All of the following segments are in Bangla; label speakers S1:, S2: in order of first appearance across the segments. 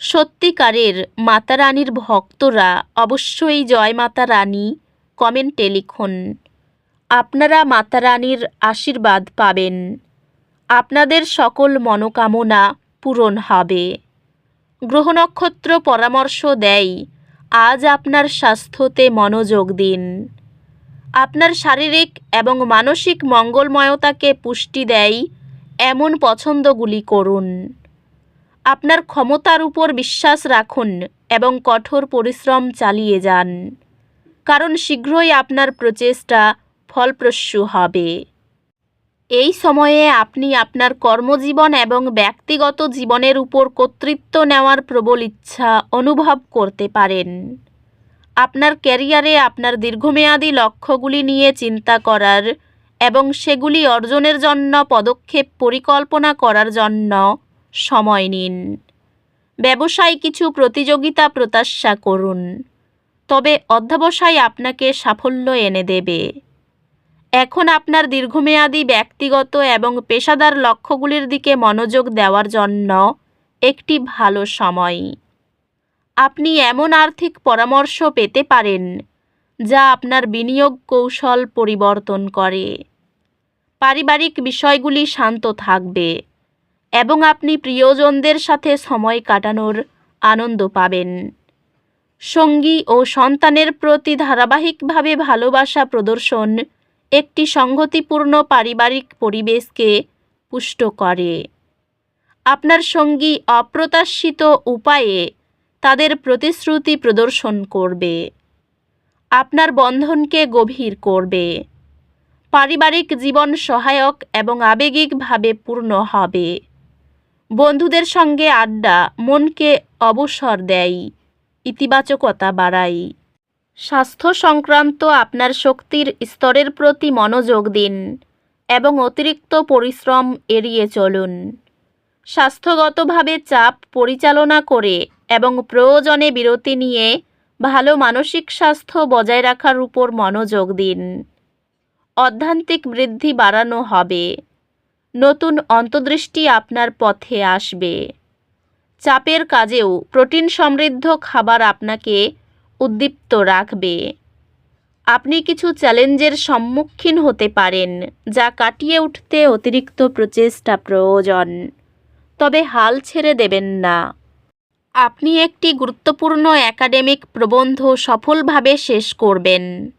S1: সত্যিকারের মাতা রানীর ভক্তরা অবশ্যই জয় মাতা রানী কমেন্টে লিখুন। আপনারা মাতা রানীর আশীর্বাদ পাবেন। আপনাদের সকল মনোকামনা পূরণ হবে। গ্রহ নক্ষত্র পরামর্শ দেয় আজ আপনার স্বাস্থ্যতে মনোযোগ দিন। আপনার শারীরিক এবং মানসিক মঙ্গলময়তাকে পুষ্টি দেয় এমন পছন্দগুলি করুন। আপনার ক্ষমতার উপর বিশ্বাস রাখুন এবং কঠোর পরিশ্রম চালিয়ে যান। কারণ শীঘ্রই আপনার প্রচেষ্টা ফলপ্রসূ হবে। এই সময়ে আপনি আপনার কর্মজীবন এবং ব্যক্তিগত জীবনের উপর কর্তৃত্ব নেওয়ার প্রবল ইচ্ছা অনুভব করতে পারেন। আপনার ক্যারিয়ারে আপনার দীর্ঘমেয়াদী লক্ষ্যগুলি নিয়ে চিন্তা করার এবং সেগুলি অর্জনের জন্য পদক্ষেপ পরিকল্পনা করার জন্য সময় নিন। ব্যবসায় কিছু প্রতিযোগিতা প্রত্যাশা করুন। তবে অধ্যবসায় আপনাকে সাফল্য এনে দেবে। এখন আপনার দীর্ঘমেয়াদী, ব্যক্তিগত এবং পেশাদার লক্ষ্যগুলির দিকে মনোযোগ দেওয়ার জন্য একটি ভালো সময়। আপনি এমন আর্থিক পরামর্শ পেতে পারেন, যা আপনার বিনিয়োগ কৌশল পরিবর্তন করে। পারিবারিক বিষয়গুলি শান্ত থাকবে। এবং আপনি প্রিয়জনদের সাথে সময় কাটানোর আনন্দ পাবেন। সঙ্গী ও সন্তানের প্রতি ধারাবাহিকভাবে ভালোবাসা প্রদর্শন একটি সংহতিপূর্ণ পারিবারিক পরিবেশকে পুষ্ট করে। আপনার সঙ্গী অপ্রত্যাশিত উপায়ে তাদের প্রতিশ্রুতি প্রদর্শন করবে। আপনার বন্ধনকে গভীর করবে। পারিবারিক জীবন সহায়ক এবং আবেগিকভাবে পূর্ণ হবে। বন্ধুদের সঙ্গে আড্ডা মনকে অবসর দেয়, ইতিবাচকতা বাড়ায়। স্বাস্থ্য সংক্রান্ত আপনার শক্তির স্তরের প্রতি মনোযোগ দিন এবং অতিরিক্ত পরিশ্রম এড়িয়ে চলুন। স্বাস্থ্যগতভাবে চাপ পরিচালনা করে এবং প্রয়োজনে বিরতি নিয়ে ভালো মানসিক স্বাস্থ্য বজায় রাখার উপর মনোযোগ দিন। অধ্যান্তিক বৃদ্ধি বাড়ানো হবে। নতুন অন্তর্দৃষ্টি আপনার পথে আসবে। চাপের কাজেও প্রোটিন সমৃদ্ধ খাবার আপনাকে উদ্দীপ্ত রাখবে। আপনি কিছু চ্যালেঞ্জের সম্মুখীন হতে পারেন, যা কাটিয়ে উঠতে অতিরিক্ত প্রচেষ্টা প্রয়োজন। তবে হাল ছেড়ে দেবেন না। আপনি একটি গুরুত্বপূর্ণ একাডেমিক প্রবন্ধ সফলভাবে শেষ করবেন।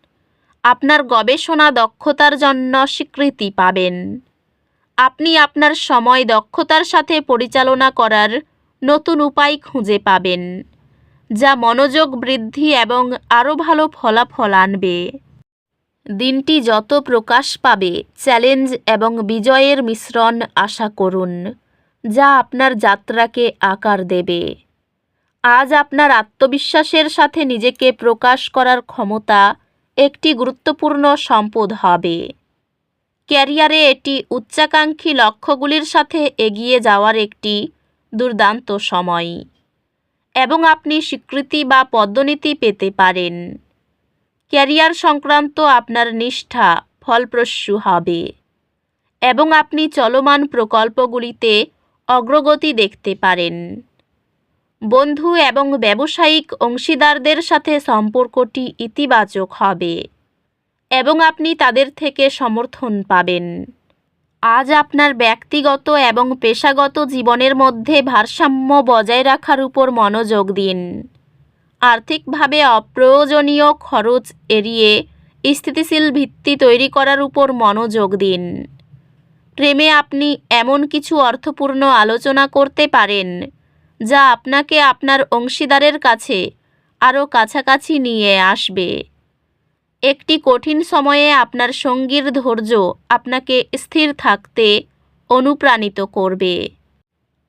S1: আপনার গবেষণা দক্ষতার জন্য স্বীকৃতি পাবেন। আপনি আপনার সময় দক্ষতার সাথে পরিচালনা করার নতুন উপায় খুঁজে পাবেন, যা মনোযোগ বৃদ্ধি এবং আরও ভালো ফলাফল আনবে। দিনটি যত প্রকাশ পাবে, চ্যালেঞ্জ এবং বিজয়ের মিশ্রণ আশা করুন, যা আপনার যাত্রাকে আকার দেবে। আজ আপনার আত্মবিশ্বাসের সাথে নিজেকে প্রকাশ করার ক্ষমতা একটি গুরুত্বপূর্ণ সম্পদ হবে। ক্যারিয়ারে এটি উচ্চাকাঙ্ক্ষী লক্ষ্যগুলির সাথে এগিয়ে যাওয়ার একটি দুর্দান্ত সময়। এবং আপনি স্বীকৃতি বা পদোন্নতি পেতে পারেন। ক্যারিয়ার সংক্রান্ত আপনার নিষ্ঠা ফলপ্রসূ হবে। এবং আপনি চলমান প্রকল্পগুলিতে অগ্রগতি দেখতে পারেন। বন্ধু এবং ব্যবসায়িক অংশীদারদের সাথে সম্পর্কটি ইতিবাচক হবে। এবং আপনি তাদের থেকে সমর্থন পাবেন। আজ আপনার ব্যক্তিগত এবং পেশাগত জীবনের মধ্যে ভারসাম্য বজায় রাখার উপর মনোযোগ দিন। আর্থিকভাবে অপ্রয়োজনীয় খরচ এড়িয়ে স্থিতিশীল ভিত্তি তৈরি করার উপর মনোযোগ দিন। প্রেমে আপনি এমন কিছু অর্থপূর্ণ আলোচনা করতে পারেন, যা আপনাকে আপনার অংশীদারের কাছে আরও কাছাকাছি নিয়ে আসবে। একটি কঠিন সময়ে আপনার সঙ্গীর ধৈর্য আপনাকে স্থির থাকতে অনুপ্রাণিত করবে।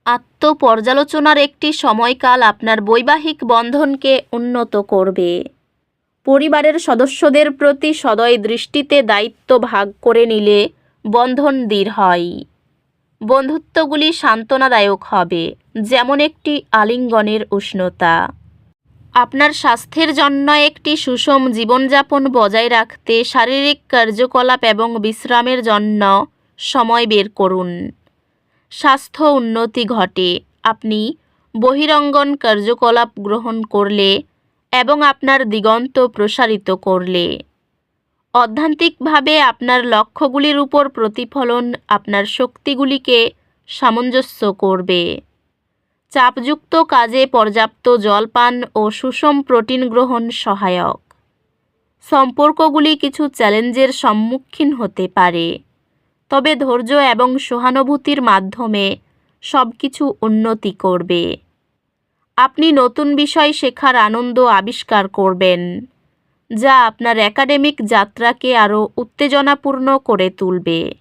S1: আত্মপর্যালোচনার একটি সময়কাল আপনার বৈবাহিক বন্ধনকে উন্নত করবে। পরিবারের সদস্যদের প্রতি সদয় দৃষ্টিতে দায়িত্ব ভাগ করে নিলে বন্ধন দৃঢ় হয়। বন্ধুত্বগুলি সান্ত্বনাদায়ক হবে, যেমন একটি আলিঙ্গনের উষ্ণতা। আপনার স্বাস্থ্যের জন্য একটি সুষম জীবনযাপন বজায় রাখতে শারীরিক কার্যকলাপ এবং বিশ্রামের জন্য সময় বের করুন। স্বাস্থ্য উন্নতি ঘটে। আপনি বহিরঙ্গন কার্যকলাপ গ্রহণ করলে এবং আপনার দিগন্ত প্রসারিত করলে। অধ্যান্তিকভাবে আপনার লক্ষ্যগুলির উপর প্রতিফলন আপনার শক্তিগুলিকে সামঞ্জস্য করবে। চাপযুক্ত কাজে পর্যাপ্ত জলপান ও সুষম প্রোটিন গ্রহণ সহায়ক। সম্পর্কগুলি কিছু চ্যালেঞ্জের সম্মুখীন হতে পারে। তবে ধৈর্য এবং সহানুভূতির মাধ্যমে সব কিছু উন্নতি করবে। আপনি নতুন বিষয় শেখার আনন্দ আবিষ্কার করবেন, যা আপনার একাডেমিক যাত্রাকে আরও উত্তেজনাপূর্ণ করে তুলবে।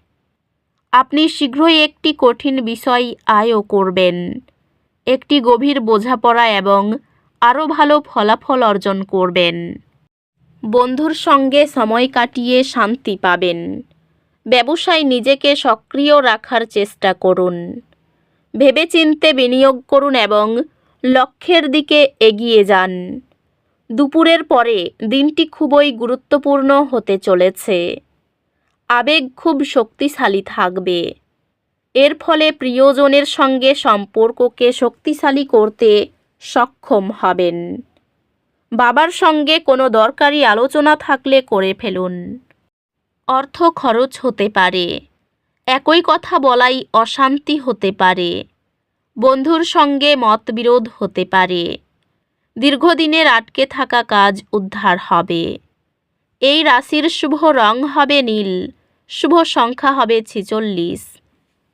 S1: আপনি শীঘ্রই একটি কঠিন বিষয় আয়ও করবেন। একটি গভীর বোঝাপড়া এবং আরও ভালো ফলাফল অর্জন করবেন। বন্ধুর সঙ্গে সময় কাটিয়ে শান্তি পাবেন। ব্যবসায় নিজেকে সক্রিয় রাখার চেষ্টা করুন। ভেবেচিন্তে বিনিয়োগ করুন এবং লক্ষ্যের দিকে এগিয়ে যান। দুপুরের পরে দিনটি খুবই গুরুত্বপূর্ণ হতে চলেছে। আবেগ খুব শক্তিশালী থাকবে। এর ফলে প্রিয়জনের সঙ্গে সম্পর্ককে শক্তিশালী করতে সক্ষম হবেন। বাবার সঙ্গে কোনো দরকারি আলোচনা থাকলে করে ফেলুন। অর্থ খরচ হতে পারে। একই কথা বলাই অশান্তি হতে পারে। বন্ধুর সঙ্গে মতবিরোধ হতে পারে। দীর্ঘদিনের আটকে থাকা কাজ উদ্ধার হবে। এই রাশির শুভ রং হবে নীল, শুভ সংখ্যা হবে ছেচল্লিশ।